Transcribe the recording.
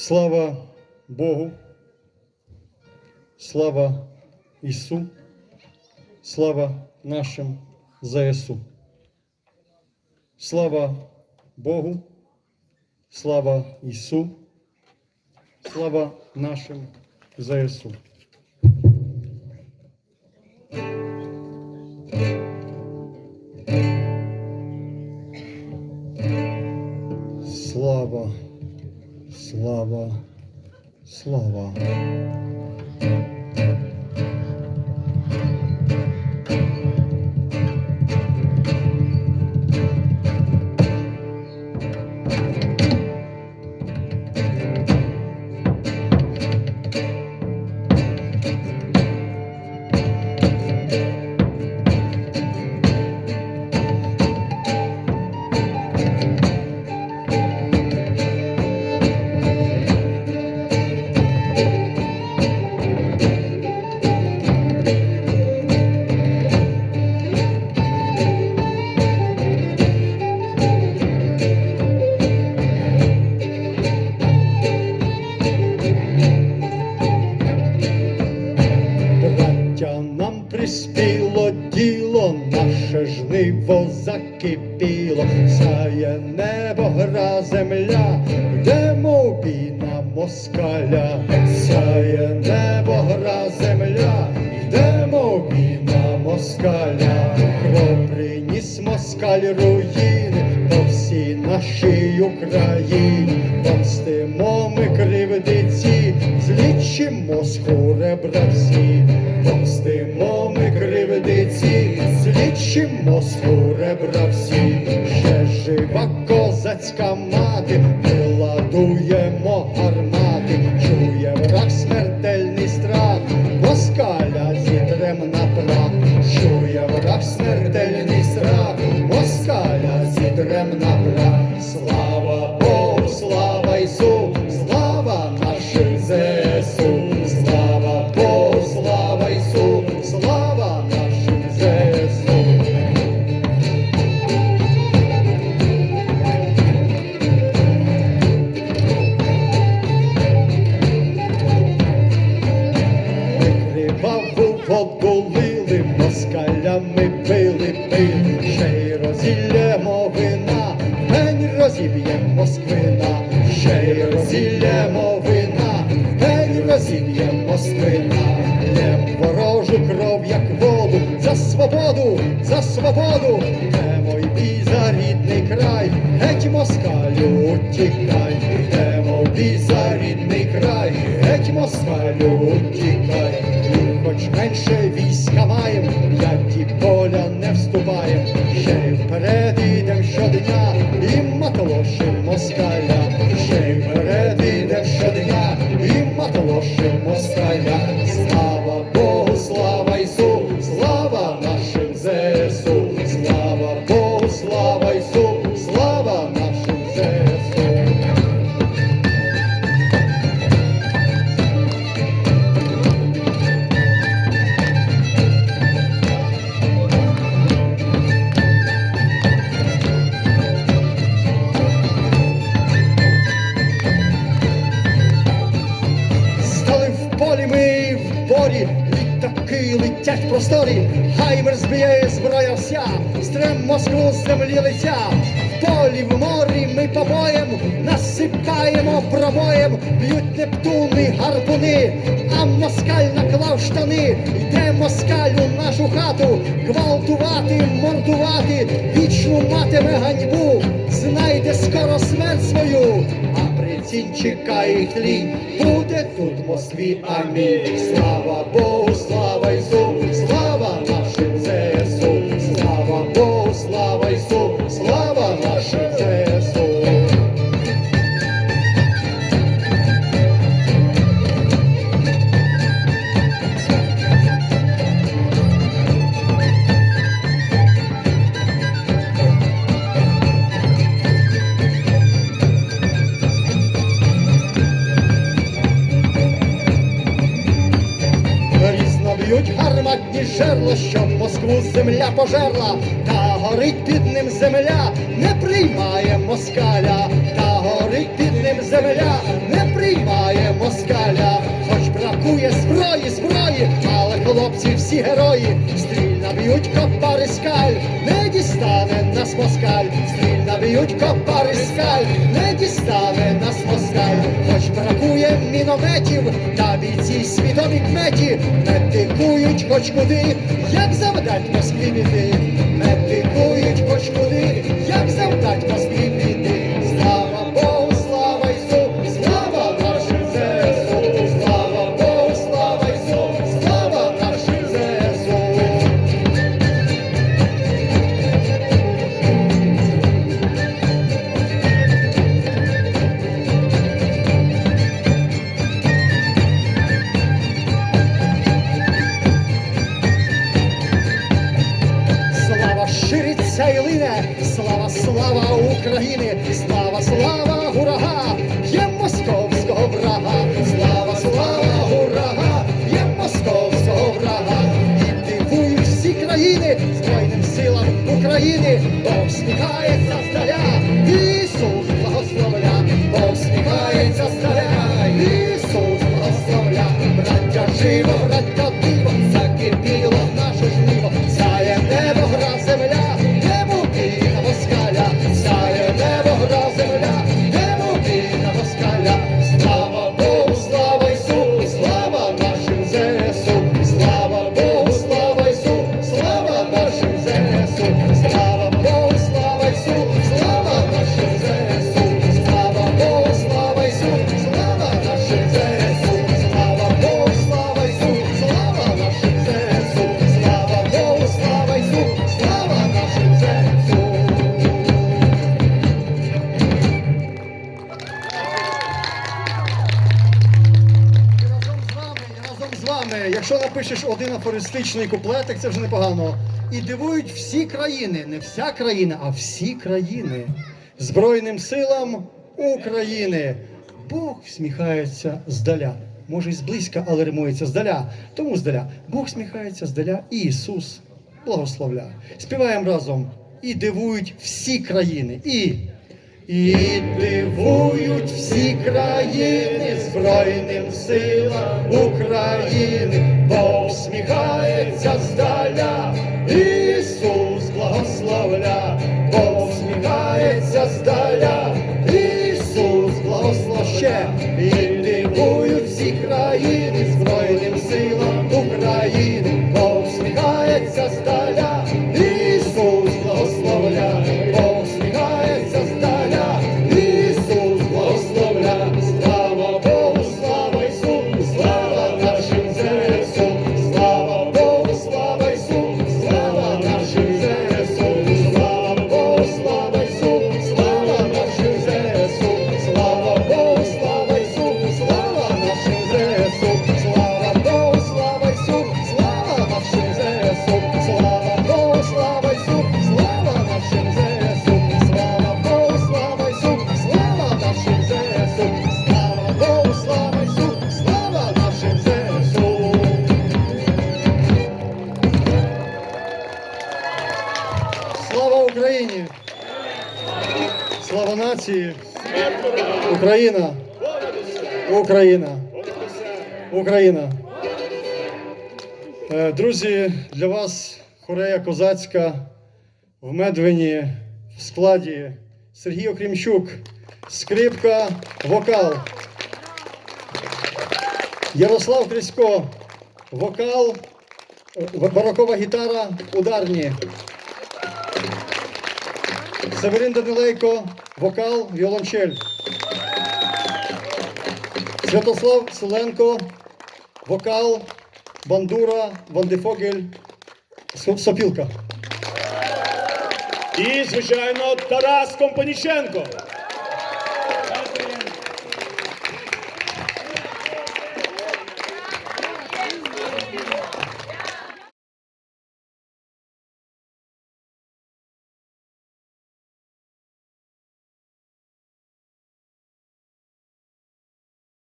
Слава Богу, слава Ісу, слава нашим ЗСУ. Слава Богу, слава Ісу, слава нашим ЗСУ. Слава. На москаля, сяє небо, гра земля, йдемо на москаля, кров приніс москаль руїни по всій нашій Україні, ребра помстимо ми кривдиці, злічимо сху ребра всі, ще жива козацька мати, ми ладуємо гармати, чує враг смертельний страх, москаля зітрем на прах, чує враг смертельний Й розілємо вина, день розіб'єм Москвина, лєм ворожу кров, як воду, за свободу, за свободу, йдемо й бій за рідний край, геть москалю, тікай, йдемо в бій за рідний край, геть москалю, тікай, і хоч менше війська маєм, як ті поля не вступаєм, ще й вперед ідем щодня, і матолошим москаля, ще й вперед ідем щодня, і матолошим москаля, просторі, гаймер збіє зброя вся, стрем Москву з землі лиця, в полі, в морі ми побоєм, насипаємо пробоєм, б'ють нептуни, гарпуни, а москаль наклав штани, йде москаль у нашу хату, гвалтувати, мордувати, вічну матиме ганьбу, знайде скоро смерть свою, прицінь чекає тлінь, буде тут в Москві, амінь. Слава Богу, слава Ісу, слава земля пожерла, та горить під ним земля, не приймає москаля, та горить під ним земля, не приймає москаля, хоч бракує зброї, зброї хлопці, всі герої, стрільно б'ють копари скаль, не дістане нас москаль, стрільно б'ють копари скаль, не дістане нас москаль, хоч бракує мінометів, та бійці світові кметі, метикують хоч куди, як завдать Москві біди, метикують. Слава України, слава, слава, гурага, є московського врага, слава, слава, гурага, є московського врага, і дивують всі країни Збройним силам України, Бог сміхається здаля, разом якщо напишеш один афористичний куплетик, це вже непогано. І дивують всі країни, не вся країна, а всі країни. Збройним силам України. Бог всміхається здаля. Може, і зблизька, але римується здаля. Тому здаля. Бог сміхається здаля, і Ісус благословля. Співаємо разом. І дивують всі країни. І і дивують всі країни Збройним силам України, бо сміхається здаля, Ісус благословля, бо сміхається здаля, Ісус благословля. Нації! Україна! Україна! Україна! Е, Друзі, для вас хорея козацька в Медвині в складі Сергій Окрімчук, скрипка, вокал. Ярослав Крисько, вокал, е, барокова гітара, ударні. Северин Данилейко, вокал, віолончель. Святослав Селенко, вокал, бандура, вандефогель, сопілка. І, звичайно, Тарас Компаніченко.